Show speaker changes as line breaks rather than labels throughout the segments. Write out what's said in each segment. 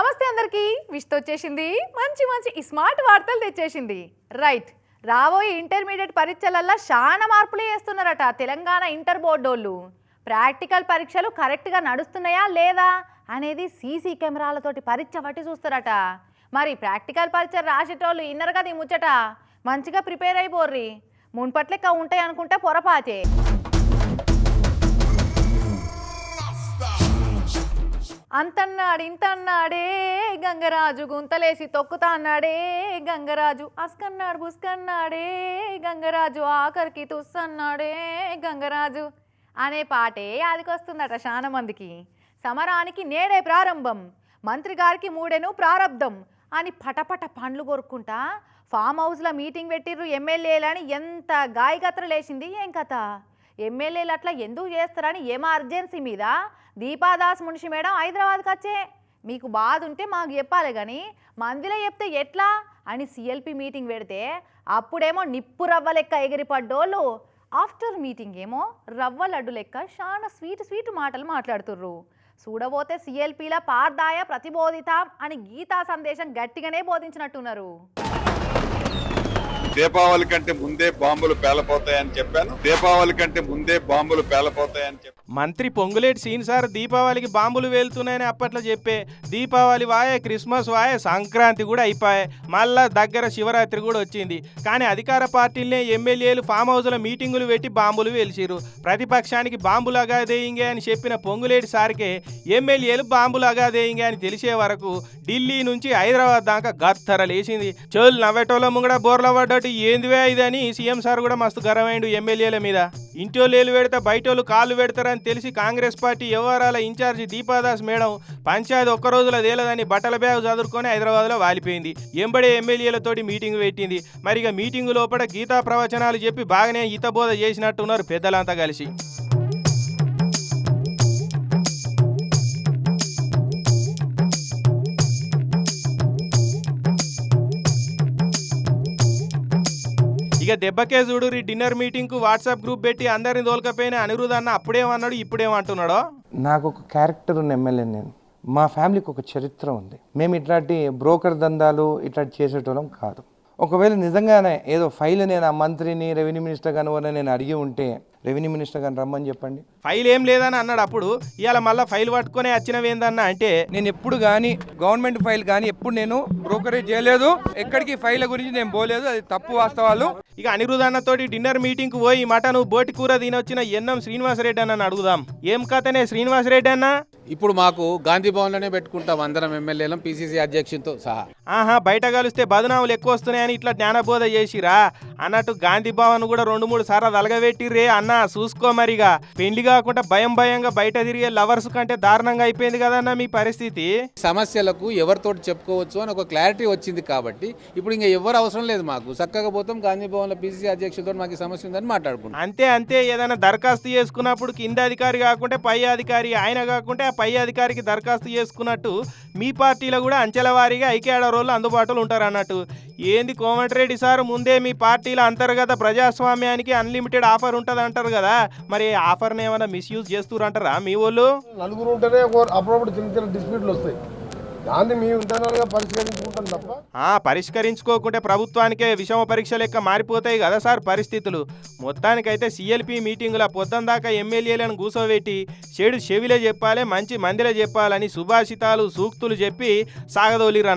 నమస్తే అందరికీ. విష్తో వచ్చేసింది. మంచి మంచి స్మార్ట్ వార్తలు తెచ్చేసింది. రైట్ రాబోయే ఇంటర్మీడియట్ పరీక్షలల్లో చాలా మార్పులు చేస్తున్నారట తెలంగాణ ఇంటర్ బోర్డోళ్ళు ప్రాక్టికల్ పరీక్షలు కరెక్ట్గా నడుస్తున్నాయా లేదా అనేది సీసీ కెమెరాలతోటి పరీక్ష పట్టి చూస్తారట. మరి ప్రాక్టికల్ పరీక్ష రాసేటోళ్ళు ఇన్నర్ కదా ఈ ముచ్చట. మంచిగా ప్రిపేర్ అయిపోర్రి. మున్పట్లెక్క ఉంటాయి అనుకుంటే పొరపాచే అంతన్నాడు ఇంతన్నాడే గంగరాజు గుంతలేసి తొక్కుతా అన్నాడే గంగరాజు అస్కన్నాడు బుస్కన్నాడే గంగరాజు ఆఖరికి తుస్సన్నాడే గంగరాజు అనే పాటే అదికొస్తుందట చాలా మందికి సమరానికి నేడే ప్రారంభం మంత్రి గారికి మూడెను ప్రారంధం అని పటపట పండ్లు కొరుక్కుంటా ఫామ్ హౌస్లో మీటింగ్ పెట్టిర్రు ఎమ్మెల్యేలని ఎంత గాయగత్ర లేచింది ఏం కథ? ఎమ్మెల్యేలు అట్లా ఎందుకు చేస్తారని ఏమో అర్జెన్సీ మీద దీపాదాస్ మునిషి మేడం హైదరాబాద్కి వచ్చే. మీకు బాధ ఉంటే మాకు చెప్పాలి కానీ మందిలో చెప్తే ఎట్లా అని సిఎల్పి మీటింగ్ పెడితే అప్పుడేమో నిప్పు రవ్వ లెక్క ఎగిరిపడ్డోళ్ళు. ఆఫ్టర్ మీటింగ్ ఏమో రవ్వ లడ్డు లెక్క చాలా స్వీట్ స్వీట్ మాటలు మాట్లాడుతుర్రు. చూడబోతే సిఎల్పిల పార్దాయ ప్రతిబోధితాం అని గీతా సందేశం గట్టిగానే బోధించినట్టున్నారు.
దీపావళి కంటే ముందే బాంబులు పేలపోతాయని చెప్పాను. దీపావళి కంటే ముందే బాంబులు పేలపోతాయని చెప్పాను.
మంత్రి పొంగులేటి సీన్ సార్ దీపావళికి బాంబులు వేలుతున్నాయని అప్పట్లో చెప్పే దీపావళి వాయే క్రిస్మస్ వాయే సంక్రాంతి కూడా అయిపోయాయి. మళ్ళా దగ్గర శివరాత్రి కూడా వచ్చింది. కానీ అధికార పార్టీలనే ఎమ్మెల్యేలు ఫామ్ హౌస్ల మీటింగులు పెట్టి బాంబులు వేల్చిరు ప్రతిపక్షానికి బాంబులు అగాదేయింగే అని చెప్పిన పొంగులేటి సార్కే ఎమ్మెల్యేలు బాంబులు అగాదేయింగే అని తెలిసే వరకు ఢిల్లీ నుంచి హైదరాబాద్ దాకా గత్తర లేచింది. చోళ్ళు నవ్వేటోళ్ళ ముంగడ బోర్ల పడ్డట్టు ఏందివే ఇదని సీఎం సార్ కూడా మస్తు గరమైండు ఎమ్మెల్యేల మీద. ఇంటోళ్ళు పెడితే బయటోళ్ళు కాళ్ళు పెడతారని తెలిసి కాంగ్రెస్ పార్టీ వ్యవహారాల ఇన్ఛార్జి దీపాదాస్ మేడం పంచాయతీ ఒక్క రోజులో తేలదని బట్టల బ్యాగ్ చదువుకొని హైదరాబాద్లో వాలిపోయింది. ఎంబడే ఎమ్మెల్యేలతోటి మీటింగ్ పెట్టింది. మరి ఇక మీటింగ్ లోపల గీతా ప్రవచనాలు చెప్పి బాగానే హితబోధ చేసినట్టున్నారు పెద్దలంతా కలిసి. ఇక దెబ్బకే చూడు డిన్నర్ మీటింగ్కు వాట్సాప్ గ్రూప్ పెట్టి అందరిని తోలకపోయిన అనిరుద్ అన్న అప్పుడేమన్నాడు ఇప్పుడేమంటున్నాడో?
నాకు ఒక క్యారెక్టర్ ఉన్న ఎమ్మెల్యే నేను. మా ఫ్యామిలీకి ఒక చరిత్ర ఉంది. మేము ఇట్లాంటి బ్రోకర్ దందాలు ఇట్లాంటి చేసేటోళ్ళం కాదు. ఒకవేళ నిజంగానే ఏదో ఫైల్ నేను ఆ మంత్రిని రెవెన్యూ మినిస్టర్ గాను నేను అడిగి ఉంటే రెవెన్యూ మినిస్టర్ గాని రమ్మని చెప్పండి.
ఫైల్ ఏం లేదని అన్నాడు. అప్పుడు ఇవాళ మళ్ళీ ఫైల్ పట్టుకొని వచ్చినవేందన్న అంటే
నేను ఎప్పుడు కానీ గవర్నమెంట్ ఫైల్ కానీ ఎప్పుడు నేను బ్రోకరేజ్ చేయలేదు. ఎక్కడికి ఫైల్ గురించి నేను పోలేదు. అది తప్పు వాస్తవాలు.
ఇక అనిరుద్ అన్నతోటి డిన్నర్ మీటింగ్కు పోయి మటను బోటి కూర తినొచ్చిన ఎన్నం శ్రీనివాసరెడ్డి అన్న అడుగుదాం. ఏం కథనే శ్రీనివాసరెడ్డి అన్న?
ఇప్పుడు మాకు గాంధీ భవన్లోనే పెట్టుకుంటాం అందరం ఎమ్మెల్యేలం పిసిసి అధ్యక్షులతో సహా.
ఆహా బయట కలిస్తే బదనాములు ఎక్కువ వస్తున్నాయని ఇట్లా జ్ఞానబోధ చేసిరా? అన్నట్టు గాంధీ భవన్ కూడా రెండు మూడు సార్లు అలగబెట్టిర్రే అన్న చూసుకో మరిగా. పెళ్ళి కాకుండా భయం భయంగా బయట తిరిగే లవర్స్ కంటే దారుణంగా అయిపోయింది కదన్న మీ పరిస్థితి?
సమస్యలకు ఎవరితోటి చెప్పుకోవచ్చు అని ఒక క్లారిటీ వచ్చింది కాబట్టి ఇప్పుడు ఇంకా ఎవరు అవసరం లేదు మాకు. చక్కగా పోతాం గాంధీ భవన్లో పిసిసి అధ్యక్షులతో మాకు సమస్య ఉందని మాట్లాడుకుంటాం.
అంతే అంతే. ఏదైనా దరఖాస్తు చేసుకున్నప్పుడు కింద అధికారి కాకుంటే పై అధికారి ఆయన కాకుంటే ఆ పై అధికారికి దరఖాస్తు చేసుకున్నట్టు మీ పార్టీలో కూడా అంచెల వారీగా ఐక్యాడ రోజులు అందుబాటులో ఉంటారు అన్నట్టు ఏంది కోమటిరెడ్డి సార్ ముందే మీ పార్టీల అంతర్గత ప్రజాస్వామ్యానికి అన్లిమిటెడ్ ఆఫర్ ఉంటుంది అంటారు కదా. మరి ఆఫర్ని ఏమైనా మిస్యూజ్ చేస్తురంటారా మీ వాళ్ళు?
నలుగురు ఉంటేనే అప్పుడప్పుడు చిన్న చిన్న డిస్ప్యూట్లు వస్తాయి. దాన్ని పరిష్కరించుకుంటాం తప్ప.
పరిష్కరించుకోకుంటే ప్రభుత్వానికే విషమ పరీక్ష లెక్క మారిపోతాయి కదా సార్ పరిస్థితులు. మొత్తానికైతే సిఎల్పి మీటింగుల పొద్దున దాకా ఎమ్మెల్యేలను కూసోబెట్టి చెడు చెవిలే చెప్పాలి మంచి మందిలే చెప్పాలని సుభాషితాలు సూక్తులు చెప్పి సాగదోలిరు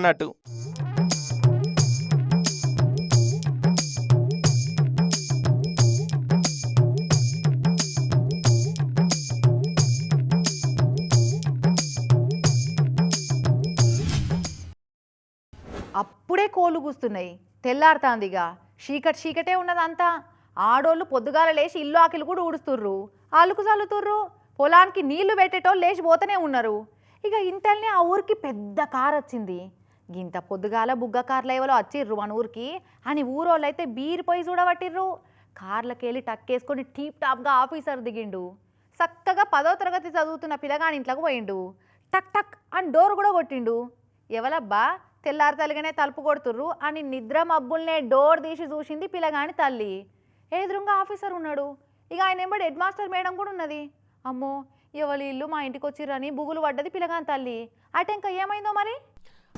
కోళ్ళు కూస్తున్నాయి తెల్లారుతాందిగా. చీకటి చీకటే ఉన్నదంతా. ఆడోళ్ళు పొద్దుగాల లేచి ఇల్లు ఆకిలు కూడా ఊడుస్తుర్రు. అలుకు చల్లుతుర్రు. పొలానికి నీళ్ళు పెట్టేటోళ్ళు లేచి పోతూనే ఉన్నారు. ఇక ఇంతల్నే ఆ ఊరికి పెద్ద కార్ వచ్చింది. ఇంత పొద్దుగాల బుగ్గ కార్ల ఎవరో వచ్చిర్రు మన ఊరికి. అని ఊరోళ్ళు అయితే బీరిపోయి చూడబట్టిర్రు. కార్లకెళ్ళి టక్కేసుకొని టీప్ టాప్గా ఆఫీసర్ దిగిండు. చక్కగా పదో తరగతి చదువుతున్న పిల్లగాని ఇంట్లోకి పోయిండు. టక్ టక్ అని డోర్ కూడా కొట్టిండు. ఎవలబ్బా? తెల్లారితల్లిగానే తలుపు కొడుతుర్రు. అని నిద్ర మబ్బుల్నే డోర్ తీసి చూసింది పిల్లగాని తల్లి. ఎదురుగా ఆఫీసర్ ఉన్నాడు? ఇక ఆయన ఎంబడి హెడ్ మాస్టర్ మేడం కూడా ఉన్నది. అమ్మో ఎవరి ఇల్లు మా ఇంటికి వచ్చిర్రని బుగులు పడ్డది పిల్లగాని తల్లి. అటెంక ఏమైందో మరి?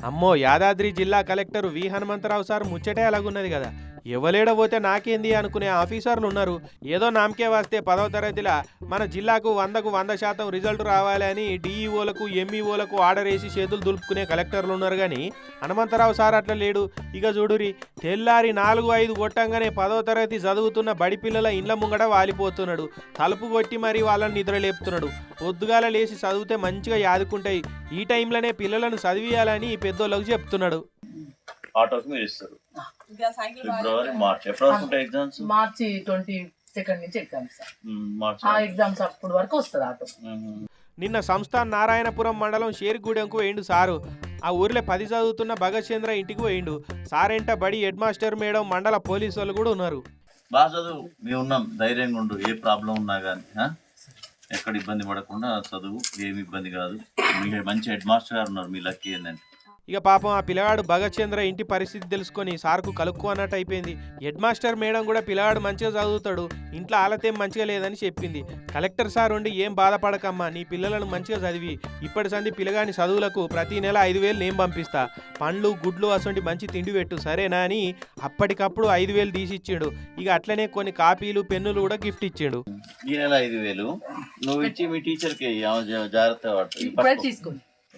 అమ్మో యాదాద్రి జిల్లా కలెక్టర్ వి హనుమంతరావు సార్ ముచ్చటే అలాగున్నది కదా. ఎవలేడ పోతే నాకేంది అనుకునే ఆఫీసర్లు ఉన్నారు. ఏదో నామకే వస్తే పదవ తరగతిలా మన జిల్లాకు వందకు వంద శాతం రిజల్ట్ రావాలని డీఈఓలకు డిఈఓలకు ఎంఈఓలకు ఆర్డర్ వేసి చేతులు దులుపుకునే కలెక్టర్లు ఉన్నారు కానీ హనుమంతరావు సార్ అట్లా లేడు. ఇక చూడురి తెల్లారి నాలుగు ఐదు కొట్టంగానే పదవ తరగతి చదువుతున్న బడి పిల్లల ఇండ్ల ముంగట వాలిపోతున్నాడు. తలుపు కొట్టి మరీ వాళ్ళని నిద్ర లేపుతున్నాడు. పొద్దుగాల లేచి చదివితే మంచిగా యాదుకుంటాయి. ఈ టైంలోనే పిల్లలను చదివియాలని ఈ పెద్దోళ్ళకు చెప్తున్నాడు.
ఆటోకి ఇస్తారు ఫిబ్రవరి మార్చ్. ఎప్పుడు వరకు ఉంటాయి ఎగ్జామ్స్
మార్చి ట్వంటీ సెకండ్ నుంచి ఎగ్జామ్స్
మార్చ్
ఆ ఎగ్జామ్స్ అప్పుడు వరకు వస్తుంది ఆటో.
నిన్న సంస్థాన్ నారాయణపురం మండలం షేర్గూడెంకు వేయిండు సారు. ఆ ఊర్లో పది చదువుతున్న భగత్ చంద్ర ఇంటికి పోయిండు. సారెంట బడి హెడ్ మాస్టర్ మేడం మండల పోలీసు వాళ్ళు కూడా ఉన్నారు.
బాగా చదువు. మేము ఉన్నాం. ధైర్యంగా ఉండు. ఏ ప్రాబ్లం ఉన్నా కానీ ఎక్కడ ఇబ్బంది పడకుండా చదువు. ఏమి ఇబ్బంది కాదు. మీ మంచి హెడ్ మాస్టర్ గారు ఉన్నారు. మీ లక్కీ ఏంటంటే.
ఇక పాపం ఆ పిల్లగాడు భగత్ చంద్ర ఇంటి పరిస్థితి తెలుసుకొని సార్కు కలుక్కు అన్నట్టు అయిపోయింది. హెడ్ మాస్టర్ మేడం కూడా పిల్లగాడు మంచిగా చదువుతాడు. ఇంట్లో ఆలతేం మంచిగా లేదని చెప్పింది. కలెక్టర్ సార్ ఉండి ఏం బాధపడకమ్మా నీ పిల్లలను మంచిగా చదివి. ఇప్పటి సంది పిల్లగాని చదువులకు ప్రతి నెల ఐదు వేలు నేను పంపిస్తా. పండ్లు గుడ్లు అసొంటి మంచి తిండి పెట్టు సరేనా అని అప్పటికప్పుడు ఐదు వేలు తీసిచ్చాడు ఇక అట్లనే కొన్ని కాపీలు పెన్నులు కూడా గిఫ్ట్ ఇచ్చాడు.
ఈ నెల ఐదు వేలు. నువ్వు ఇచ్చి మీ టీచర్కి జాగ్రత్త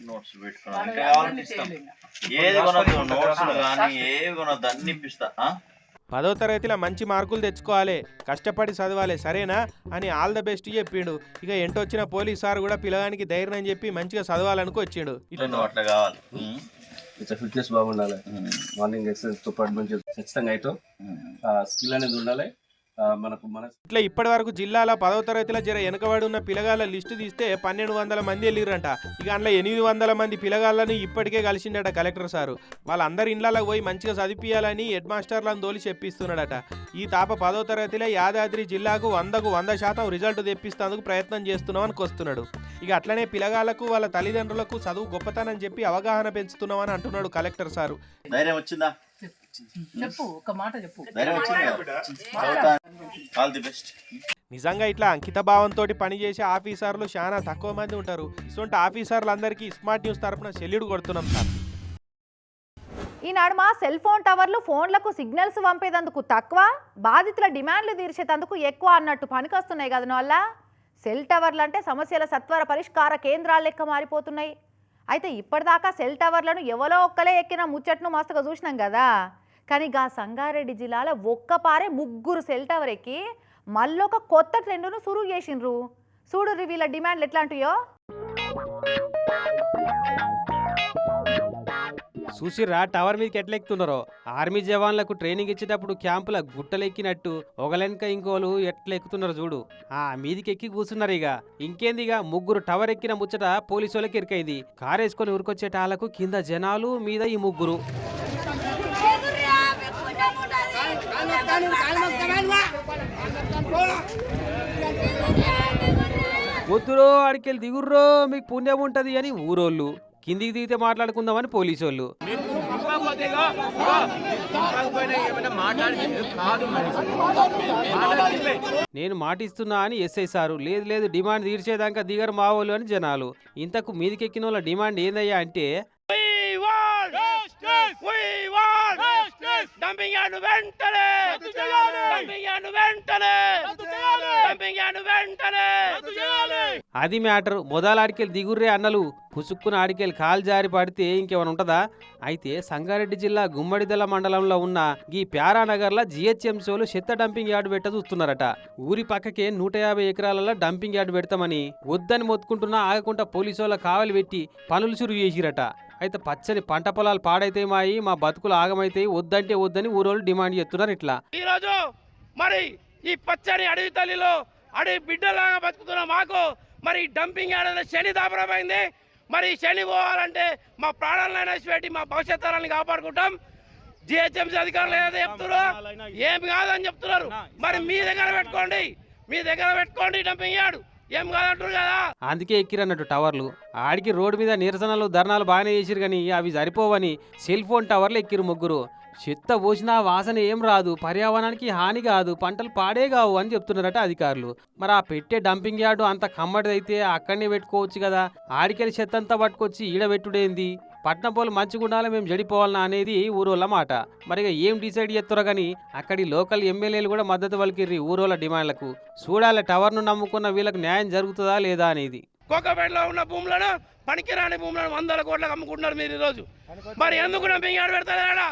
నోట్స్ పెట్టుకున్నాను ఇంకా కావాలంటే ఇస్తాం? ఏది కొనొద్దు నోట్స్ కానీ ఏవి కొనొద్దు అన్ని ఇప్పిస్తా ఆ?
పదో తరగతిలో మంచి మార్కులు తెచ్చుకోవాలి కష్టపడి చదవాలి సరేనా? అని ఆల్ ద బెస్ట్ చెప్పిండు. ఇక ఎంటొచ్చిన పోలీస్ సార్ కూడా పిల్లగానికి ధైర్యం చెప్పి మంచిగా చదవాలనుకు వచ్చిండు.
అట్లా కావాలి. ఉం.
కొంచెం ఫిట్నెస్ బాగుండాలి. మార్నింగ్ ఎక్సర్సైజ్తో పాటు మంచి ఖచ్చితంగా అయితే స్కిల్ అనేది ఉండాలి. మనకు మన
ఇట్లా ఇప్పటి వరకు జిల్లాలో పదవ తరగతిలో జర వెనుకబడి ఉన్న పిల్లగాళ్ళ లిస్టు తీస్తే పన్నెండు వందల మంది వెళ్ళిరంట ఇక అందులో ఎనిమిది వందల మంది పిల్లగాళ్ళని ఇప్పటికే కలిసిండట కలెక్టర్ సారు. వాళ్ళందరి ఇండ్లకు పోయి మంచిగా చదివిపియాలని హెడ్ మాస్టర్లను తోలి చెప్పిస్తున్నాడట. ఈ తాప పదో తరగతిలో యాదాద్రి జిల్లాకు వందకు వంద శాతం రిజల్ట్ తెప్పిస్తేందుకు ప్రయత్నం చేస్తున్నామని వస్తున్నాడు ఇక అట్లనే పిల్లగాళ్ళకు వాళ్ళ తల్లిదండ్రులకు చదువు గొప్పతనం చెప్పి అవగాహన పెంచుతున్నామని అంటున్నాడు కలెక్టర్ సారు.
ధైర్యం వచ్చిందా?
చెప్పు ఒక మాట చెప్పు.
ధైర్యం వచ్చిందా? ఆల్ ది బెస్ట్
నిజంగా ఇట్లా అంకిత భావంతో పనిచేసే ఆఫీసర్లు చాలా తక్కువ మంది ఉంటారు. ఇటువంటి ఆఫీసర్లందరికీ స్మార్ట్ న్యూస్ తరపున సెల్యూడ్ కొడుతున్నాం సార్.
ఈనాడు మా సెల్ ఫోన్ టవర్లు ఫోన్లకు సిగ్నల్స్ పంపేదందుకు తక్కువ బాధితుల డిమాండ్లు తీర్చేందుకు ఎక్కువ అన్నట్టు పనికొస్తున్నాయి కదా వల్ల సెల్ టవర్లు అంటే సమస్యల సత్వర పరిష్కార కేంద్రాల లెక్క మారిపోతున్నాయి. అయితే ఇప్పటిదాకా సెల్ టవర్లను ఎవరో ఒక్కలే ఎక్కిన ముచ్చట్ను మస్తుగా చూసినాం కదా. కానీ గా సంగారెడ్డి జిల్లాలో ఒక్కపారే ముగ్గురు సెల్ టవర్ ఎక్కి మళ్ళొక కొత్త ట్రెండును సురువు చేసిండ్రు. చూడు వీళ్ళ డిమాండ్లు ఎట్లాంటియో?
చూసిరా టవర్ మీదకి ఎట్లా ఎక్కుతున్నారో ఆర్మీ జవాన్లకు ట్రైనింగ్ ఇచ్చేటప్పుడు క్యాంపుల గుట్టలెక్కినట్టు ఒకలెనక ఇంకోలు ఎట్లా ఎక్కుతున్నారు చూడు. ఆ మీదికి ఎక్కి కూర్చున్నారు ఇక ఇంకేంది ఇక ముగ్గురు టవర్ ఎక్కిన ముచ్చట పోలీసు వాళ్ళకి ఇరికైంది. కారేసుకొని ఉరికొచ్చేటాలకు కింద జనాలు మీద ఈ ముగ్గురు. వద్దురో అడికెళ్ళి దిగుర్రో మీకు పుణ్యం ఉంటది అని ఊరోళ్ళు. కిందికి దిగితే మాట్లాడుకుందామని పోలీసు వాళ్ళు నేను మాటిస్తున్నా అని ఎస్ఐ సారు లేదు లేదు డిమాండ్ తీర్చేదాకా దిగరు మావోలు అని జనాలు. ఇంతకు మీదికెక్కిన వాళ్ళ డిమాండ్ ఏందయ్యా అంటే అది మ్యాటర్. మొదల ఆడికెళ్ళి దిగుర్రే అన్నలు. పుసుక్కున ఆడికెళ్ళి కాలు జారి పడితే ఇంకేమైనా ఉంటదా? అయితే సంగారెడ్డి జిల్లా గుమ్మడిదల మండలంలో ఉన్న ఈ ప్యారానగర్ల జిహెచ్ఎంసీలు చెత్త డంపింగ్ యార్డు పెట్ట చూస్తున్నారట. ఊరి పక్కకే నూట యాభై ఎకరాలలో డంపింగ్ యార్డు పెడతామని వద్దని మొత్తుకుంటున్నా ఆగకుండా పోలీసు వాళ్ళ కావలి పెట్టి పనులు చురుగు చేసిరట. అయితే పచ్చని పంట పొలాలు పాడైతాయి మా బతుకులు ఆగమైతాయి వద్దంటే వద్దని ఊరోళ్ళు డిమాండ్ చేస్తున్నారు ఇట్లా.
ఈరోజు మరి ఈ పచ్చని అడవి తల్లిలో అడవి బిడ్డలాగా బతుకుతున్న మాకు మరి డంపింగ్ యార్డ్ శని దాపరమైంది మరి శని పోవాలంటే మా ప్రాణాలైనా పెట్టి మా భవిష్యత్ కాపాడుకుంటాం. జిహెచ్ఎంసీ అధికారులు ఏదైతే చెప్తున్నారు? ఏం కాదని చెప్తున్నారు? మరి మీ దగ్గర పెట్టుకోండి. మీ దగ్గర పెట్టుకోండి డంపింగ్ ఆడు ఏం కాదంటారు కదా?
అందుకే ఎక్కిరన్నట్టు టవర్లు. ఆడికి రోడ్డు మీద నిరసనలు ధర్నాలు బాగానే చేసిరు కానీ అవి సరిపోవని సెల్ ఫోన్ టవర్లు ఎక్కిరు ముగ్గురు. చెత్త పోసినా వాసన ఏం రాదు పర్యావరణానికి హాని కాదు పంటలు పాడే కావు అని చెప్తున్నారట అధికారులు. మరి ఆ పెట్టే డంపింగ్ యార్డు అంత కమ్మడిదైతే అక్కడనే పెట్టుకోవచ్చు కదా? ఆడికెళ్ళి చెత్త అంతా పట్టుకొచ్చి ఈడ పెట్టుడేంది? పట్నం పోలు మంచిగుండాలి మేము చెడిపోవాలన్నా అనేది ఊరోళ్ళ మాట. మరి ఇక ఏం డిసైడ్ చేస్తారో కానీ అక్కడి లోకల్ ఎమ్మెల్యేలు కూడా మద్దతు పలికిర్రి ఊరోళ్ళ డిమాండ్లకు. చూడాలి టవర్ను నమ్ముకున్న వీళ్ళకి న్యాయం జరుగుతుందా లేదా అనేది.
కోకపేటలో ఉన్న భూములను పనికిరాని భూములను వందల కోట్లకు అమ్ముకుంటున్నారు మీరు ఈరోజు. మరి ఎందుకు డంపింగ్ యార్డ్ పెడతారా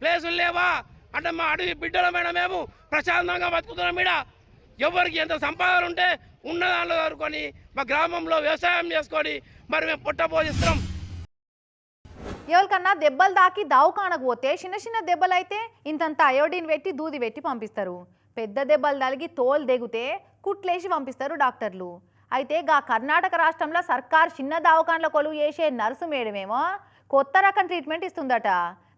ప్లేసులు లేవా? అంటే మా అడవి బిడ్డలమైన మేము ప్రశాంతంగా బతుకుతున్నాం మీద ఎవరికి ఎంత సంపాదన ఉంటే ఉన్న దానిలో చదువుకొని మా గ్రామంలో వ్యవసాయం చేసుకొని మరి మేము పుట్ట పోషిస్తున్నాం.
ఎవరికన్నా దెబ్బలు దాకి దావుకానకు పోతే చిన్న చిన్న దెబ్బలు అయితే ఇంతంత అయోడిన్ పెట్టి దూది పెట్టి పంపిస్తారు. పెద్ద దెబ్బలు తలిగి తోలు దిగితే కుట్లేసి పంపిస్తారు డాక్టర్లు. అయితే గా కర్ణాటక రాష్ట్రంలో సర్కార్ చిన్న దవాఖానలో కొలువు చేసే నర్సు మేడమేమో కొత్త రకం ట్రీట్మెంట్ ఇస్తుందట.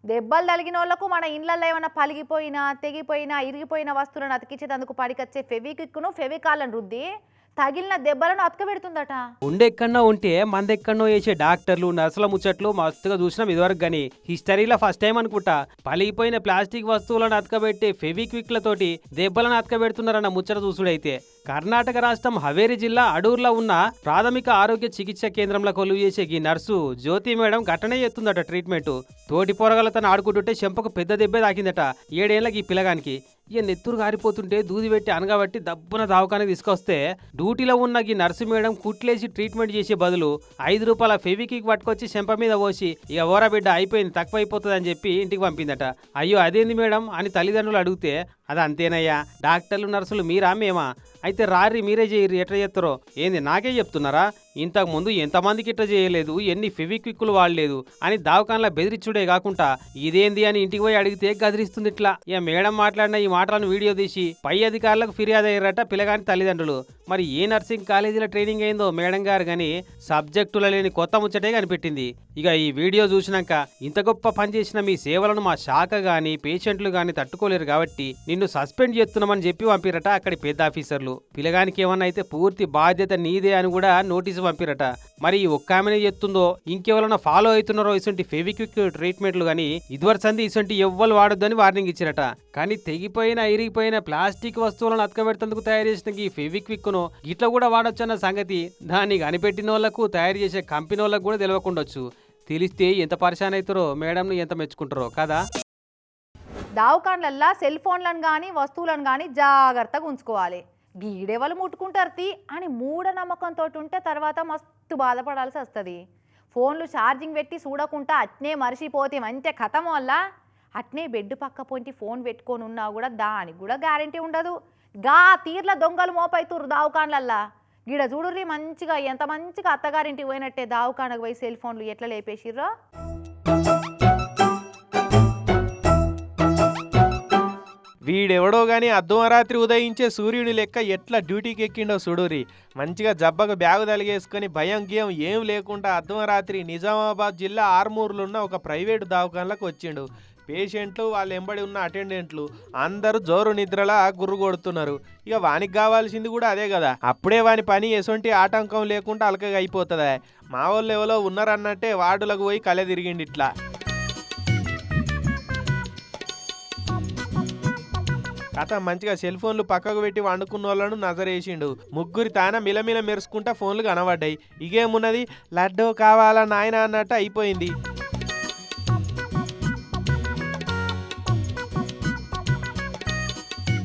దెబ్బలు తలిగిన వాళ్ళకు మన ఇండ్లలో ఏమైనా పలిగిపోయినా తెగిపోయినా ఇరిగిపోయిన వస్తువులను అతికించేందుకు పడికొచ్చే ఫెవిక్విక్ను ఫెవికాలను రుద్ది తగిలిన దెబ్బలను అతకబెడుతుందట.
ఉండెక్కడో ఉంటే మందెక్కడనో వేసే డాక్టర్లు నర్సుల ముచ్చట్లు మస్తుగా చూసినాం ఇదివరకు కానీ హిస్టరీలో ఫస్ట్ టైం అనుకుంటా. పలిగిపోయిన ప్లాస్టిక్ వస్తువులను అతకబెట్టే ఫెవిక్విక్లతోటి దెబ్బలను అతకబెడుతున్నారన్న ముచ్చట చూసుడైతే. కర్ణాటక రాష్ట్రం హవేరి జిల్లా అడూర్లో ఉన్న ప్రాథమిక ఆరోగ్య చికిత్స కేంద్రంలో కొలువు చేసే ఈ నర్సు జ్యోతి మేడం ఘటనే ఎత్తుందట ట్రీట్మెంట్. తోటి పొరగలతో ఆడుకుంటుంటే చెంపకు పెద్ద దెబ్బే తాకిందట. ఏడేళ్ళకి ఈ పిల్లగానికి. ఇక నెత్తురు గారిపోతుంటే దూది పెట్టి అనగబట్టి దబ్బున దావకానికి తీసుకొస్తే డ్యూటీలో ఉన్న ఈ నర్సు మేడం కుట్లేసి ట్రీట్మెంట్ చేసే బదులు ఐదు రూపాయల ఫెవికిక్ పట్టుకొచ్చి చెంప మీద పోసి ఇక ఓరా బిడ్డ అయిపోయింది తక్కువ అయిపోతుంది అని చెప్పి ఇంటికి పంపిందట. అయ్యో అదేంది మేడం? అని తల్లిదండ్రులు అడిగితే అది అంతేనయ్యా డాక్టర్లు నర్సులు మీరా మేమా? అయితే రారి మీరే చేయరు ఎట్లా చేస్తారో ఏంది నాకే చెప్తున్నారా? ఇంతకు ముందు ఎంతమందికి ఇట్లా చేయలేదు ఎన్ని ఫెవిక్విక్లు వాడలేదు అని దావకాన్లా బెదిరించుడే కాకుండా ఇదేంది అని ఇంటికి పోయి అడిగితే గదిరిస్తుంది ఇట్లా. ఇక మేడం మాట్లాడిన ఈ మాటలను వీడియో తీసి పై అధికారులకు ఫిర్యాదు అయ్యారట పిల్లగాని తల్లిదండ్రులు. మరి ఏ నర్సింగ్ కాలేజీలో ట్రైనింగ్ అయిందో మేడం గారు కానీ సబ్జెక్టుల లేని కొత్త ముచ్చటే కనిపెట్టింది. ఇక ఈ వీడియో చూసినాక ఇంత గొప్ప పని చేసిన మీ సేవలను మా శాఖ గాని పేషెంట్లు గాని తట్టుకోలేరు కాబట్టి నిన్ను సస్పెండ్ చేస్తున్నామని చెప్పి పంపిరట అక్కడి పెద్ద ఆఫీసర్లు. పిల్లగానికి ఏమన్నా అయితే పూర్తి బాధ్యత నీదే అని కూడా నోటీసు పంపిరట. మరి ఒక్కామెని ఒక్క ఆమెనే చెప్తుందో ఇంకెవరైనా ఫాలో అవుతున్నారో ఇసుంటి ఫెవిక్విక్ ట్రీట్మెంట్లు కానీ ఇదివరకు సంది ఇటువంటి ఎవ్వరు వాడొద్దని వార్నింగ్ ఇచ్చిరట. కానీ తెగిపోయిన ఇరిగిపోయిన ప్లాస్టిక్ వస్తువులను అతకబెట్టేందుకు తయారు చేసిన ఈ ఫెవిక్విక్ను ఇట్లా కూడా వాడొచ్చన్న సంగతి దాన్ని కనిపెట్టిన వాళ్ళకు తయారు చేసే కంపెనీ వాళ్ళకు కూడా తెలియకుండొచ్చు తెలిస్తే ఎంత పరిశాన్ అవుతారో మేడంను ఎంత మెచ్చుకుంటారో కదా?
దావకాన్లల్లా సెల్ ఫోన్లను కానీ వస్తువులను కానీ జాగ్రత్తగా ఉంచుకోవాలి. గీడెవలు ముట్టుకుంటారు తీ అని మూఢనమ్మకంతో ఉంటే తర్వాత మస్తు బాధపడాల్సి వస్తుంది. ఫోన్లు ఛార్జింగ్ పెట్టి చూడకుండా అట్నే మరిచిపోతే అంతే కథం వల్ల అట్నే బెడ్ పక్క పొంటి ఫోన్ పెట్టుకొని ఉన్నా కూడా దానికి కూడా గ్యారంటీ ఉండదు. గా తీర్ల దొంగలు మోపైతురు దావుకాన్లల్లా. గీడ చూడుర్రి మంచిగా ఎంత మంచిగా అత్తగారింటికి పోయినట్టే దావకానకు పోయి సెల్ ఫోన్లు ఎట్లా లేపేసిర్రో?
వీడెవడో గాని అర్ధరాత్రి ఉదయించే సూర్యుని లెక్క ఎట్లా డ్యూటీకి ఎక్కిండో సుడూరి మంచిగా జబ్బకు బ్యాగు తలిగేసుకొని భయం గియం ఏం లేకుండా అర్ధరాత్రి నిజామాబాద్ జిల్లా ఆర్మూర్లున్న ఒక ప్రైవేటు దవాఖానలకు వచ్చిండు. పేషెంట్లు వాళ్ళు ఎంబడి ఉన్న అటెండెంట్లు అందరూ జోరు నిద్రలా గుర్రు కొడుతున్నారు ఇక వానికి కావాల్సింది కూడా అదే కదా. అప్పుడే వాని పని ఎసొంటి ఆటంకం లేకుండా అలకగా అయిపోతుందా. మా వాళ్ళు ఎవరో ఉన్నారన్నట్టే వార్డులకు పోయి కలె తిరిగిండి ఇట్లా కథ మంచిగా సెల్ ఫోన్లు పక్కకు పెట్టి వండుకున్న వాళ్ళను నజరేసిండు. ముగ్గురి తాన మిలమిల మెరుసుకుంటా ఫోన్లు కనబడ్డాయి. ఇగేమున్నది? లడ్డు కావాలా నాయన అన్నట్టు అయిపోయింది.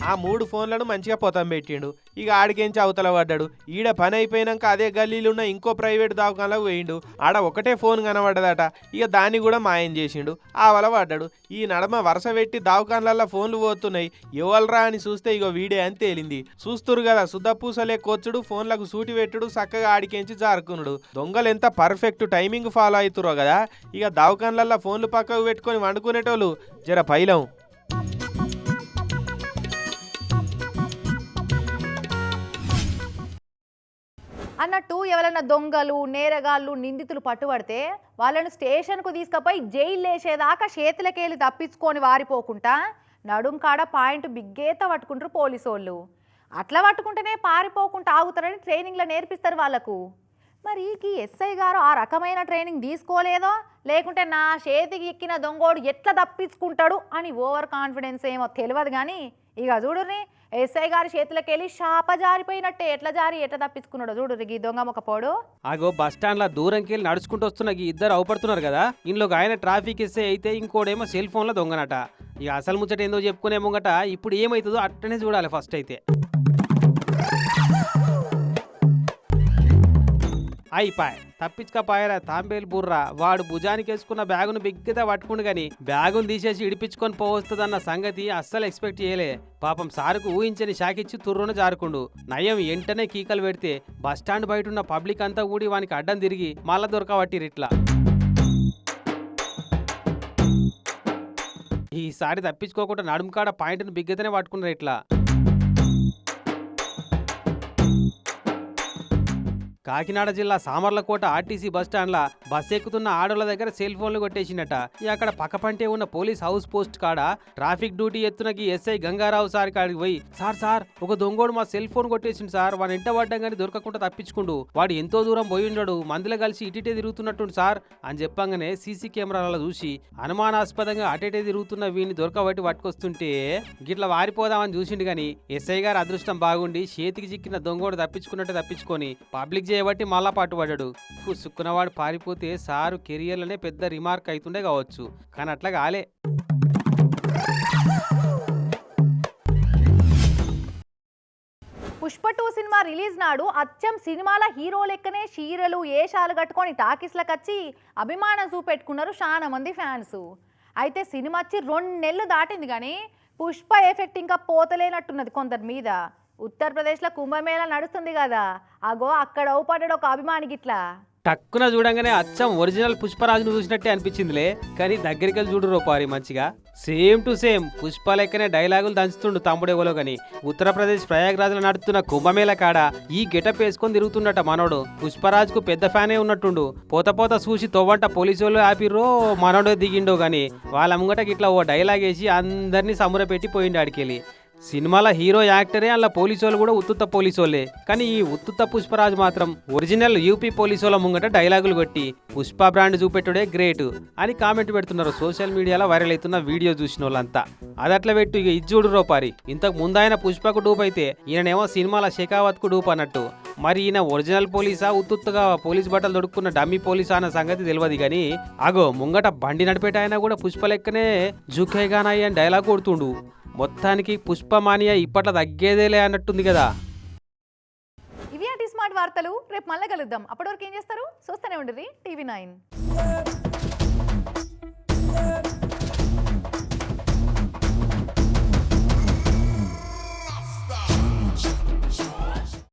ఆ మూడు ఫోన్లను మంచిగా పొతం పెట్టిండు. ఇక ఆడికించి అవతల పడ్డాడు? ఈడ పని అయిపోయినాక అదే గల్లీలో ఉన్న ఇంకో ప్రైవేట్ దవాఖానలకు పోయిండు. ఆడ ఒకటే ఫోన్ కనబడ్డదట. ఇక దాన్ని కూడా మాయం చేసిండు. ఆ వల పడ్డాడు. ఈ నడమ వరుస పెట్టి దావకాన్లల్లో ఫోన్లు పోతున్నాయి. ఎవల్రా అని చూస్తే ఇగో వీడే అని తేలింది. చూస్తురు కదా సుద్దపూసలే కొచ్చుడు ఫోన్లకు సూటి పెట్టుడు చక్కగా ఆడికెంచి జారుకునుడు. దొంగలు ఎంత పర్ఫెక్ట్ టైమింగ్ ఫాలో అవుతురో కదా. ఇక దావకాన్లల్లో ఫోన్లు పక్కకు పెట్టుకొని వండుకునేటోళ్ళు జర పైలం.
అన్నట్టు ఎవరైనా దొంగలు నేరగాళ్ళు నిందితులు పట్టుబడితే వాళ్ళను స్టేషన్కు తీసుకుపోయి జైలు వేసేదాకా చేతులకెళ్ళి తప్పించుకొని వారిపోకుండా నడుం కాడ పాయింట్ బిగ్గేత పట్టుకుంటారు పోలీసు వాళ్ళు అట్లా పట్టుకుంటేనే పారిపోకుండా ఆగుతారని ట్రైనింగ్లో నేర్పిస్తారు వాళ్ళకు. మరి ఈ ఎస్ఐ గారు ఆ రకమైన ట్రైనింగ్ తీసుకోలేదో? లేకుంటే నా చేతికి ఎక్కిన దొంగోడు ఎట్లా తప్పించుకుంటాడు? అని ఓవర్ కాన్ఫిడెన్స్ ఏమో తెలియదు కానీ ఇక చూడుర్రి ఎస్ఐ గారి చేతులకి వెళ్ళి షాప జారిపోయినట్టే ఎట్లా జారి ఎట్లా తప్పించుకున్నాడు చూడు ఈ దొంగ మొక్కపోడు
ఆగో బస్ స్టాండ్లో దూరంకి వెళ్ళి నడుచుకుంటూ వస్తున్న ఈ ఇద్దరు అవపడుతున్నారు కదా ఇంట్లో ఒక ఆయన ట్రాఫిక్ ఇస్తే అయితే ఇంకోడేమో సెల్ ఫోన్లో దొంగనట. ఇక అసలు ముచ్చట ఏందో చెప్పుకునే ముంగట ఇప్పుడు ఏమవుతుందో అట్టనే చూడాలి ఫస్ట్ అయితే. అయిపాయ్. తప్పించుకపోయారా తాంబేలు బుర్రా. వాడు భుజానికి వేసుకున్న బ్యాగును బిగ్గితే పట్టుకుండు గాని బ్యాగును తీసేసి ఇడిపించుకొని పోవస్తుందన్న సంగతి అస్సలు ఎక్స్పెక్ట్ చేయలే. పాపం సారుకు ఊహించని షాకిచ్చి తుర్రున జారుకుండు. నయం వెంటనే కీకలు పెడితే బస్టాండ్ బయట ఉన్న పబ్లిక్ అంతా ఊడి వానికి అడ్డం తిరిగి మళ్ళా దొరకబట్టిరిట్లా ఈసారి తప్పించుకోకుండా నడుముకాడ పాయింట్ను బిగ్గతనే పట్టుకున్నారు ఇట్లా. కాకినాడ జిల్లా సామర్లకోట ఆర్టీసీ బస్టాండ్ల బస్ ఎక్కుతున్న ఆడోళ్ళ దగ్గర సెల్ ఫోన్లు కొట్టేసిండట. అక్కడ పక్కపంటే ఉన్న పోలీస్ హౌస్ పోస్ట్ కాడ ట్రాఫిక్ డ్యూటీ ఎత్తునకి ఎస్ఐ గంగారావు సార్ కాడికి పోయి సార్ సార్ ఒక దొంగోడు మా సెల్ ఫోన్ కొట్టేసిండు సార్. వాడు ఎంట పడ్డం కానీ దొరకకుండా తప్పించుకుండు. వాడు ఎంతో దూరం పోయి ఉండడు. మందులో కలిసి ఇటిటే తిరుగుతున్నట్టుండు సార్ అని చెప్పంగానే సీసీ కెమెరాలలో చూసి అనుమానాస్పదంగా అటేటే తిరుగుతున్న వీడిని దొరకబట్టి పట్టుకొస్తుంటే గిట్ల వారిపోదామని చూసిండు గాని ఎస్ఐ గారు అదృష్టం బాగుండి చేతికి చిక్కిన దొంగోడు తప్పించుకున్నట్టు తప్పించుకొని పబ్లిక్ చేయబట్టి మళ్ళా పట్టుబడ్డాడు. సుక్కునవాడు పారిపోతే సారు కెరియర్లోనే పెద్ద రిమార్క్ అవుతుండే కావచ్చు. కానీ అట్లా కాలే
పుష్ప టూ సినిమా రిలీజ్ నాడు అచ్చం సినిమాల హీరో లెక్కనే చీరలు ఏషాలు కట్టుకొని టాకీస్లకు వచ్చి అభిమానం చూపెట్టుకున్నారు చాలా మంది ఫ్యాన్స్. అయితే సినిమా వచ్చి రెండు నెలలు దాటింది కానీ పుష్ప ఎఫెక్ట్ ఇంకా పోతలేనట్టున్నది కొందరి మీద. ఉత్తరప్రదేశ్లో కుంభమేళా నడుస్తుంది కదా. అగో అక్కడ అవుపడ్డాడు ఒక అభిమాని గిట్లా.
టక్కున చూడంగానే అచ్చం ఒరిజినల్ పుష్పరాజును చూసినట్టే అనిపించిందిలే. కానీ దగ్గరికి వెళ్ళి చూడు రూపారి మంచిగా. సేమ్ టు సేమ్ పుష్ప లెక్కనే డైలాగులు దంచుతుండు తమ్ముడెవలో గాని. ఉత్తరప్రదేశ్ ప్రయాగ్రాజ్లో నడుస్తున్న కుంభమేళ కాడ ఈ గెటప్ వేసుకొని తిరుగుతుండట మనోడు. పుష్పరాజ్కు పెద్ద ఫ్యానే ఉన్నట్టుండు. పోత పోత చూసి తొవ్వంట పోలీసు వాళ్ళు ఆపిర్రో మనోడే దిగిండో గాని. వాళ్ళ ముంగట ఇట్లా ఓ డైలాగ్ వేసి అందరినీ సమురపెట్టి పోయిండు ఆడికెళ్ళి. సినిమాల హీరో యాక్టరే అలా పోలీసు వాళ్ళు కూడా ఉత్తుత్త పోలీసు వాళ్ళే కానీ ఈ ఉత్తుత్త పుష్పరాజు మాత్రం ఒరిజినల్ యూపీ పోలీసు వాళ్ళ ముంగట డైలాగులు కొట్టి పుష్ప బ్రాండ్ చూపెట్టుడే గ్రేట్ అని కామెంట్ పెడుతున్నారు సోషల్ మీడియాలో వైరల్ అవుతున్న వీడియో చూసిన వాళ్ళంతా అదట్లా పెట్టు ఇక ఇది చూడు రోపారి ఇంతకు ముందాయన పుష్పకు డూప్ అయితే ఈయనేమో సినిమాల షెకావత్కు డూప్ అన్నట్టు మరి ఈయన ఒరిజినల్ పోలీసా ఉత్తుత్తుగా పోలీస్ బట్టలు దొడుక్కున్న డమ్మీ పోలీసా అన్న సంగతి తెలియదు కానీ అగో ముంగట బండి నడిపేట ఆయన కూడా పుష్ప లెక్కనే జుఖేగానాయి అని డైలాగ్ కొడుతుండు. మొత్తానికి పుష్పమానియా ఇప్పట్ల తగ్గేదేలే అన్నట్టుంది కదా.
ఇవి స్మార్ట్ వార్తలు. రేపు మళ్ళీ కలుద్దాం. అప్పటివరకు ఏం చేస్తారు? చూస్తూనే ఉండేది టీవీ నైన్.